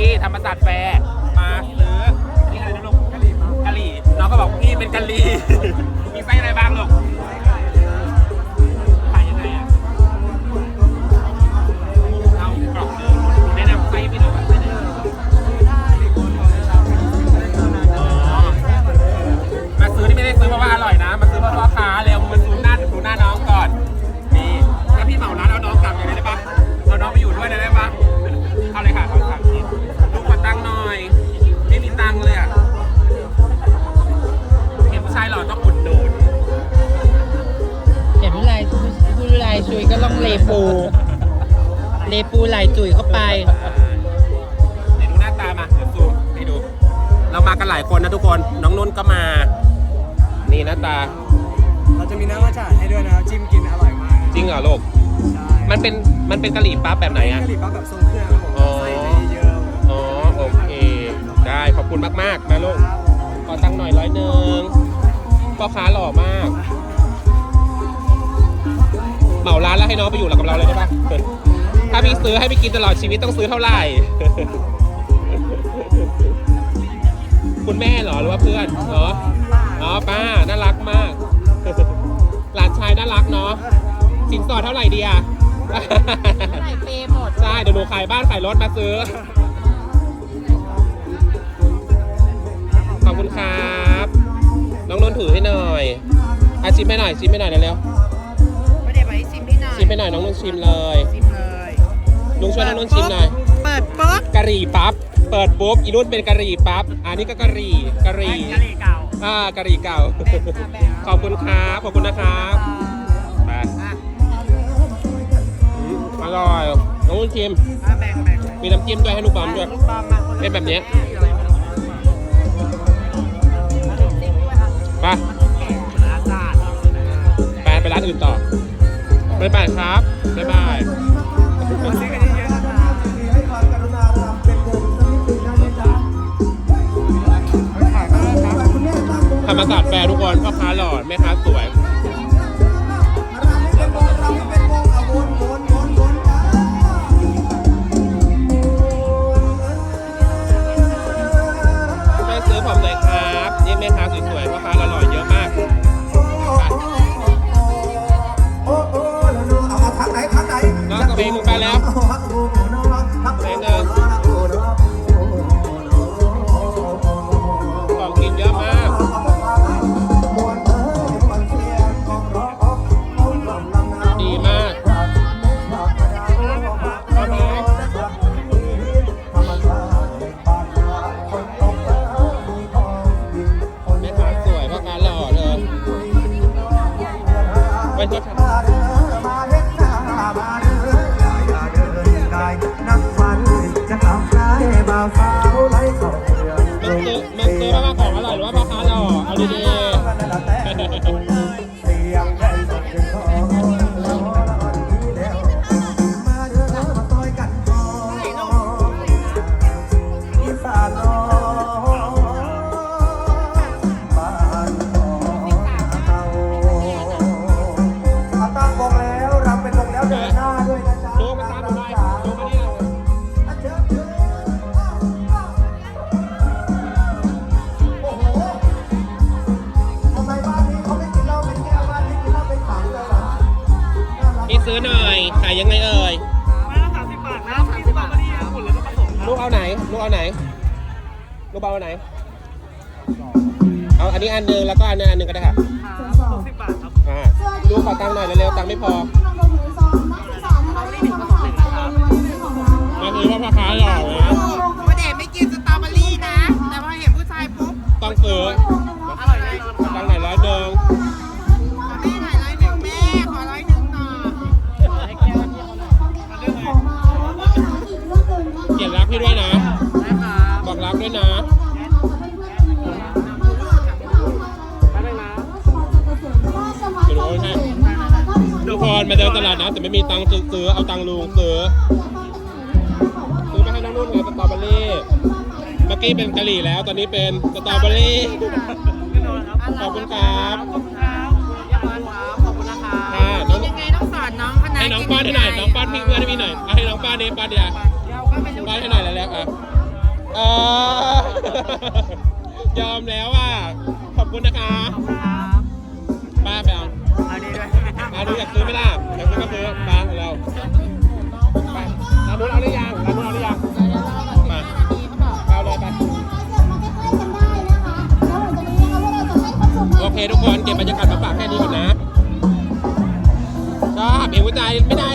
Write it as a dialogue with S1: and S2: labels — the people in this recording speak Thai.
S1: ที่ธรรมศาสตร์แฟร์มาซื้อนี่อะไรนะลูกกะหรี่กะหรี่น้องก็บอกพี่เป็นกะหรี่ มีไส้อะไรบ้างลูกขายยังไงอะเอากล่องหนึงแนะนำไส้พี่หน่อยว่ไส้ไหนอ๋อมาซื้อที่ไม่ได้ซื้อเพราะว่าอร่อยนะมา เลปูลาย
S2: จุยเข้าไป
S1: เดี๋ยวดูหน้าตามาเดี๋ยวซูมให้ดู เรามากันหลายคนนะทุกคน น้องนุ่นก็มา นี่หน้าตา
S3: เราจะมีน้ำมัทฉะให้ด้วยนะครับจิ้มกินอร่อยมาก
S1: จริงเหรอลูก
S3: ใช่
S1: มันเป็น มันเป็นกะหรี่ปั๊บแบบไหนอะ
S3: กะหรี่ปั๊บแบบทรงเครื่องครับผม
S1: อ๋อ
S3: ไส้จะเยอะ
S1: อ๋อ โอเค ได้ ขอบคุณมากๆมาลูก
S3: ครับผม
S1: ขอตังค์หน่อยร้อยหนึ่งพ่อค้าหล่อมาก เหมาร้านแล้วให้น้องไปอยู่กับเราเลยได้ปะถ้าพี่ ซื้อให้พี่กินตลอดชีวิตต้องซื้อเท่าไหร่ คุณแม่เหรอหรือว่าเพื่อนเหรออ๋อป้าน่ารักมาก หลานชายน่ารักเนาะสินสอดเท่าไหร่ดีอะ
S2: ไหร่เปย์หมด
S1: ใช่เดี๋ยวหนูขายบ้านขายรถมาซื้อ ขอบคุณครับน้องนนท์ถือให้หน่อยอาชิมให้หน่อยชิมให้หน่อยเร็ว
S2: ไม่ได้ไปชิมพี่หน่อย
S1: ๆชิมให้หน่อยน้องนนท์ชิมเลย
S2: ชิมเลย
S1: ลุงช่วยน้องนนท์ชิมหน่อย
S2: เปิดปุ๊บ
S1: กะหรี่ปั๊บ เปิดปุ๊บ อีนุ่นเป็นกะหรี่ปั๊บ อันนี้ก็กะหรี่ กะหรี่
S2: กะหรี่เก่า
S1: อ่า กะหรี่เก่า
S2: แบ่งค่ะแบ่ง
S1: ขอบคุณครับ ขอบคุณนะครับไป
S2: อะ
S1: อืมอร่อยน้องนนท์ชิม
S2: อะแบ่งแบ่งแบ่ง
S1: มีน้ำจิ้มด้วยให้ลูกบอมด้วย
S2: ลูกบอมมาค
S1: เป็นแบบเนี้ย
S2: อะไรไม่รู้
S1: ไป
S2: อาจารย์
S1: ไปไปร้านอื่นต่อบ๊ายบายครับบ๊ายบาย
S3: มาซื้อกัน ร
S1: รมศาสตร์แฟร์ทุกคนพ่อค้าหล่อแม่ค้าสวยช่ซื้อผมเลยครับ นี่แม่ค้าสวยๆพ่อค้าหล่อๆ วันก็มึงซื้อมึงซื้อมาว่าของอร่อยหรือว่าพ่อค้าหล่อเอาดีๆ เอาไหนลูกเอาไหน ลูกเอาไหน เอาอันนี้อันหนึงแล้วก็อันนึงอันหนึงก็ได้ค่ะ
S2: หกสิบบาทครับ
S1: อ่าลูกขอตังค์หน่อยเร็วๆตังค์ไม่พอ มาซื้อว่าพ่อค้าหล่อนะ
S2: ว่าเด็กไม่กินสตรอเบอรี่นะ แต่พอเห็นผู้ชายปุ๊บ
S1: ต้องซื้อ
S2: อร่อยแน่นอน
S1: ตังค์หน่อยร้อยหนึ่ง
S2: แม่ถ่ายร้อยหนึ่งแม่ขอร้อยหนึ่งหน่อย
S1: เขียนรักพี่ด้วยนะ
S2: นะคะ
S1: บอกรัก ด้วยนะเดี๋ยวดูให้ทุกคนมาเดินตลาดนะแต่ไม่มีตังค์ซื้อเอาตังค์ลุงซื้อซื้อไปให้น้องนุ่นไงสตรอเบอรี่เมื่อกี้เป็นกะหรี่แล้ว ตอนนี้เป็นสตรอเบอรี่ขอบคุณครับ
S2: ขอบคุณครับเรียบร้อยครับขอบคุณนะคะ
S1: อ่าน้อง
S2: ยังไงต้องสอนน้องคณะ
S1: ให้น้องป้อนให้หน่อยน้องป้อนพี่เพื่อนให้พี่หน่อยเอาให้น้องป้อนนี้ป้อนเดียว
S2: เราก็ไม่รู้
S1: ป้อนให้หน่อยแล้วๆอะ ยอมแล้วอะ ขอบคุณนะคะป้าไปเอา
S2: เอาดีด้วย
S1: เอาดูอยากซื้อไหมล่ะอยากซื้อก็ซื้อป้าเราไปเอานู้นเอาหรือยังเอานู้นเอาหรือยังมาเอาเลยไปโอเคทุกคนเก็บบรรยากาศมาฝากแค่นี้ก่อนนะชอบเห็นหัวใจไม่ได้